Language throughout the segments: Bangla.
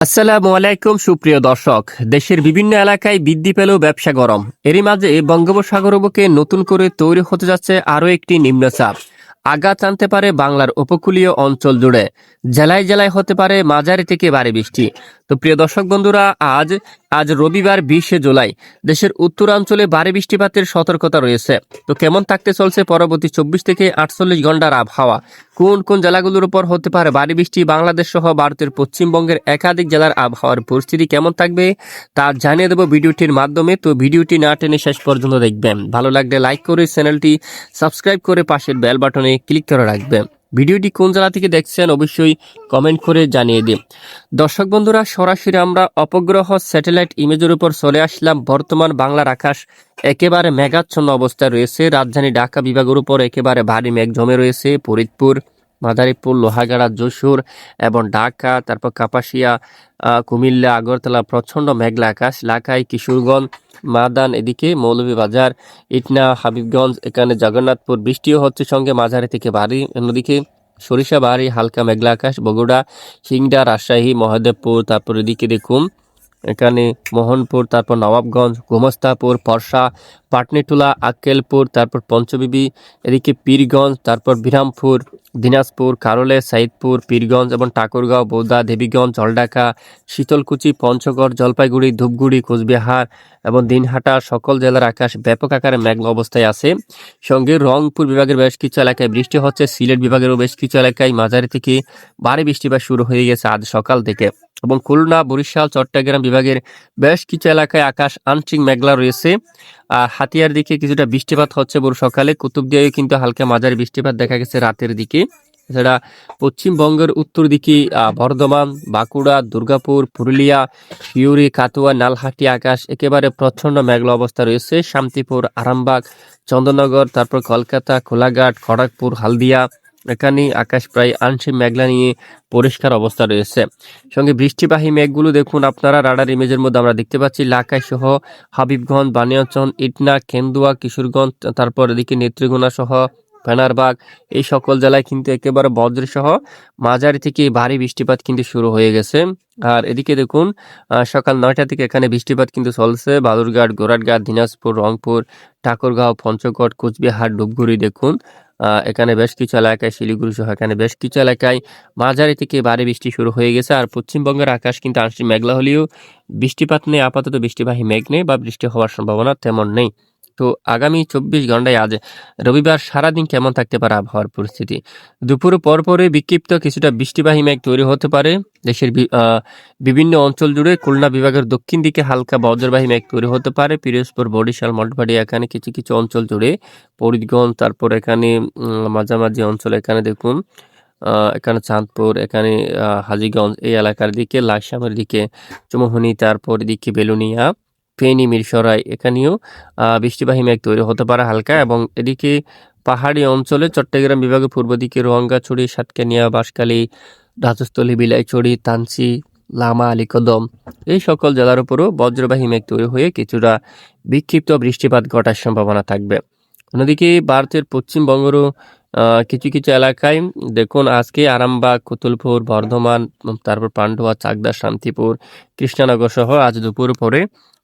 আসসালামু আলাইকুম, সুপ্রিয় দর্শক। দেশের বিভিন্ন এলাকায় বৃদ্ধি পেল ব্যবসা গরম। এরই মাঝে বঙ্গোপসাগর বুকে নতুন করে তৈরি হতে যাচ্ছে আরও একটি নিম্নচাপ। আঘাত আনতে পারে বাংলার উপকূলীয় অঞ্চল জুড়ে। জেলায় জেলায় হতে পারে মাঝারি থেকে ভারী বৃষ্টি। তো প্রিয় দর্শক বন্ধুরা, আজ আজ রবিবার বিশে জুলাই। দেশের উত্তরাঞ্চলে ভারী বৃষ্টিপাতের সতর্কতা রয়েছে। তো কেমন থাকতে চলছে পরবর্তী চব্বিশ থেকে আটচল্লিশ ঘণ্টার আবহাওয়া? কোন কোন জেলাগুলোর উপর হতে পারে ভারী বৃষ্টি, বাংলাদেশ সহ ভারতের পশ্চিমবঙ্গের একাধিক জেলার আবহাওয়ার পরিস্থিতি কেমন থাকবে তা জানিয়ে দেবো ভিডিওটির মাধ্যমে। তো ভিডিওটি না টেনে শেষ পর্যন্ত দেখবেন। ভালো লাগলে লাইক করে চ্যানেলটি সাবস্ক্রাইব করে পাশের বেল বাটনে ক্লিক করে রাখবেন। ভিডিওটি কোন জেলা থেকে দেখছেন অবশ্যই কমেন্ট করে জানিয়ে দিন। দর্শক বন্ধুরা, সরাসরি আমরা অপগ্রহ স্যাটেলাইট ইমেজের উপর চলে আসলাম। বর্তমান বাংলার আকাশ একেবারে মেঘাচ্ছন্ন অবস্থায় রয়েছে। রাজধানী ঢাকা বিভাগের উপর একেবারে ভারী মেঘ জমে রয়েছে। ফরিদপুর মাদারীপুর, লোহাগাড়া, যশোর এবং ঢাকা, তারপর কাপাসিয়া কুমিল্লা, আগরতলা, প্রচণ্ড মেঘলা আকাশ লাকাই কিশোরগঞ্জ, মাদান, এদিকে মৌলভীবাজার, ইটনা, হাবিবগঞ্জ, এখানে জগন্নাথপুর, বৃষ্টিও হচ্ছে সঙ্গে মাঝারি থেকে ভারী, অন্যদিকে সরিষা সরিষাবাড়ি হালকা মেঘলা আকাশ, বগুড়া সিংড়া রাজশাহী মহাদেবপুর তারপর এদিকে দেখুন এখানে মোহনপুর, তারপর নবাবগঞ্জ, গোমস্তাপুর পরশা পাটনিটুলা, আক্কেলপুর, তারপর পঞ্চবিবি, এদিকে পীরগঞ্জ, তারপর বিরামপুর, দিনাজপুর, কারলে, সাইদপুর, পীরগঞ্জ এবং ঠাকুরগাঁও বৌদা দেবীগঞ্জ জলডাকা শীতলকুচি, পঞ্চগড়, জলপাইগুড়ি, ধূপগুড়ি, কোচবিহার এবং দিনহাটা সকল জেলার আকাশ ব্যাপক আকারে মেঘলা অবস্থায় আছে। সঙ্গে রংপুর বিভাগের বেশ কিছু এলাকায় বৃষ্টি হচ্ছে, সিলেট বিভাগেরও বেশ কিছু এলাকায় মাঝারি থেকে ভারী বৃষ্টিপাত শুরু হয়ে গেছে আজ সকাল থেকে এবং খুলনা, বরিশাল, চট্টগ্রাম বিভাগের বেশ কিছু এলাকায় আকাশ আংশিক মেঘলা রয়েছে। আর হাতিয়ার দিকে কিছুটা বৃষ্টিপাত হচ্ছে ভোর সকালে। কুতুবদিয়ায় কিন্তু হালকা মাঝারি বৃষ্টিপাত দেখা গেছে রাতের দিকে। এছাড়া পশ্চিমবঙ্গের উত্তর দিকে বর্ধমান, বাঁকুড়া, দুর্গাপুর, পুরুলিয়া শিউরি কাতুয়া নালহাটি, আকাশ একেবারে প্রচণ্ড মেঘলা অবস্থা রয়েছে। শান্তিপুর, আরামবাগ, চন্দ্রনগর, তারপর কলকাতা, কোলাঘাট, খড়গপুর, হালদিয়া এখানে আকাশ প্রায় আংশিক মেঘলা নিয়ে পরিষ্কার অবস্থা রয়েছে। সঙ্গে বৃষ্টিবাহী মেঘগুলো দেখুন, আপনারা রাডার ইমেজের মধ্যে আমরা দেখতে পাচ্ছি, লাকাই সহ হাবিবগঞ্জ বানিয়াচন ইটনা, কেন্দুয়া, কিশোরগঞ্জ, তারপর এদিকে নেত্রীগুনা সহ ফেনারবাগ এই সকল জেলায় কিন্তু একেবারে বজ্র সহ মাঝারি থেকে ভারী বৃষ্টিপাত কিন্তু শুরু হয়ে গেছে। আর এদিকে দেখুন সকাল নয়টা থেকে এখানে বৃষ্টিপাত কিন্তু চলছে। বালুরঘাট, গোরাটঘাট, দিনাজপুর, রংপুর, ঠাকুরগাঁও, পঞ্চগড়, কোচবিহার ডুবগুড়ি দেখুন। এখানে বেশ কিছু এলাকায় শিলিগুড়ি সহ এখানে বেশ কিছু এলাকায় মাঝারি থেকে ভারী বৃষ্টি শুরু হয়ে গেছে আর পশ্চিমবঙ্গের আকাশ কিন্তু আংশিক মেঘলা হলেও বৃষ্টিপাত নেই, আপাতত বৃষ্টিবাহী মেঘ নেই বা বৃষ্টি হওয়ার সম্ভাবনা তেমন নেই। তো আগামী চব্বিশ ঘন্টায় আজ রবিবার সারাদিন কেমন থাকতে পারে আবহাওয়ার পরিস্থিতি? দুপুর পরপরে বিক্ষিপ্ত কিছুটা বৃষ্টিবাহী মেঘ তৈরি হতে পারে। দেশের বিভিন্ন অঞ্চল জুড়ে খুলনা বিভাগের দক্ষিণ দিকে হালকা বজ্রবাহী মেঘ তৈরি হতে পারে। পিরোজপুর, বরিশাল, মঠবাড়ি এখানে কিছু কিছু অঞ্চল জুড়ে ফরিদগঞ্জ তারপর এখানে মাঝামাঝি অঞ্চল এখানে দেখুন এখানে চাঁদপুর, এখানে হাজিগঞ্জ এই এলাকার দিকে লাকসামের দিকে, চুমোহনি, তারপর এদিকে বেলুনিয়া ফেনী, মিরসরাই, এখানেও বৃষ্টিবাহী মেঘ তৈরি হতে পারে হালকা এবং এদিকে পাহাড়ি অঞ্চলে চট্টগ্রাম বিভাগের পূর্ব দিকে রোহাঙ্গাছড়ি সাতকানিয়া, বাঁশখালী রাজস্থলী বিলাইছড়ি, তানসি, লামা আলীকদম এই সকল জেলার উপরও বজ্রবাহী মেঘ তৈরি হয়ে কিছুটা বিক্ষিপ্ত বৃষ্টিপাত ঘটার সম্ভাবনা থাকবে। অন্যদিকে ভারতের পশ্চিমবঙ্গেরও কিছু কিছু এলাকায় দেখুন আজকে আরামবাগ, কুতুলপুর, বর্ধমান তারপর পান্ডুয়া, চাকদা, শান্তিপুর কৃষ্ণনগর সহ আজ দুপুর পরে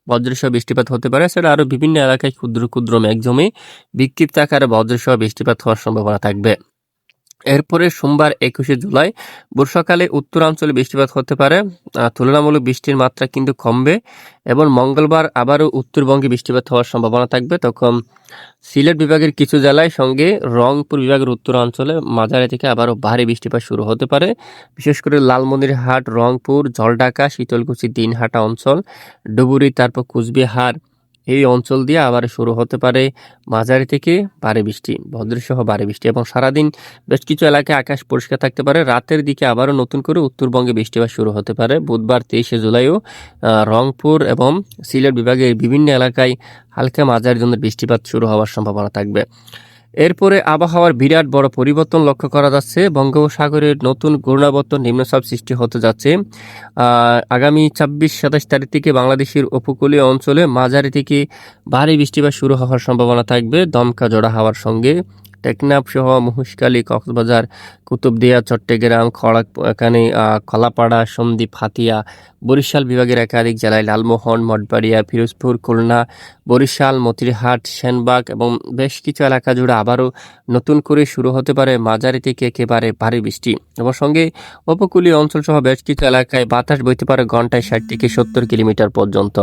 বজ্রসহ বৃষ্টিপাত হতে পারে। সেটা আরও বিভিন্ন এলাকায় ক্ষুদ্র ক্ষুদ্র মেঘ জমে বিক্ষিপ্ত আকারে বজ্রসহ বৃষ্টিপাত হওয়ার সম্ভাবনা থাকবে। এরপরে সোমবার একুশে জুলাই বর্ষাকালে উত্তরাঞ্চলে বৃষ্টিপাত হতে পারে। তুলনামূলক বৃষ্টির মাত্রা কিন্তু কমবে এবং মঙ্গলবার আবারও উত্তরবঙ্গে বৃষ্টিপাত হওয়ার সম্ভাবনা থাকবে। তখন সিলেট বিভাগের কিছু জেলায় সঙ্গে রংপুর বিভাগের উত্তরাঞ্চলে মাঝারি থেকে আবারও ভারী বৃষ্টিপাত শুরু হতে পারে। বিশেষ করে লালমনিরহাট, রংপুর, জলঢাকা, শীতলকুচি, দিনহাটা অঞ্চল, ডুবুরি, তারপর কুচবিহার এই অঞ্চল দিয়ে আবার শুরু হতে পারে মাঝারি থেকে ভারী বৃষ্টি, ভদ্রসহ ভারী বৃষ্টি এবং সারাদিন বেশ কিছু এলাকায় আকাশ পরিষ্কার থাকতে পারে। রাতের দিকে আবারও নতুন করে উত্তরবঙ্গে বৃষ্টিপাত শুরু হতে পারে। বুধবার তেইশে জুলাইও রংপুর এবং সিলেট বিভাগের বিভিন্ন এলাকায় হালকা মাঝারি ধরনের বৃষ্টিপাত শুরু হওয়ার সম্ভাবনা থাকবে। এরপরে আবহাওয়ার বিরাট বড় পরিবর্তন লক্ষ্য করা যাচ্ছে। বঙ্গোপসাগরের নতুন ঘূর্ণাবর্ত নিম্নচাপ সৃষ্টি হতে যাচ্ছে। আগামী ছাব্বিশ, সাতাশ তারিখ থেকে বাংলাদেশের উপকূলীয় অঞ্চলে মাঝারি থেকে ভারী বৃষ্টিপাত শুরু হওয়ার সম্ভাবনা থাকবে। দমকা জোড়া হওয়ার সঙ্গে টেকনাফ সহ মহেশখালী কক্সবাজার, কুতুবদিয়া, চট্টগ্রাম, খড়গ, এখানে কলাপাড়া সন্দ্বীপ, হাতিয়া, বরিশাল বিভাগের একাধিক জেলায় লালমোহন, মঠবাড়িয়া, ফিরোজপুর, খুলনা, বরিশাল, মতিরহাট, সেনবাগ এবং বেশ কিছু এলাকা জুড়ে আবারও নতুন করে শুরু হতে পারে মাঝারি থেকে একেবারে ভারী বৃষ্টি। এবং সঙ্গে উপকূলীয় অঞ্চলসহ বেশ কিছু এলাকায় বাতাস বইতে পারে ঘন্টায় ষাট থেকে সত্তর কিলোমিটার পর্যন্ত।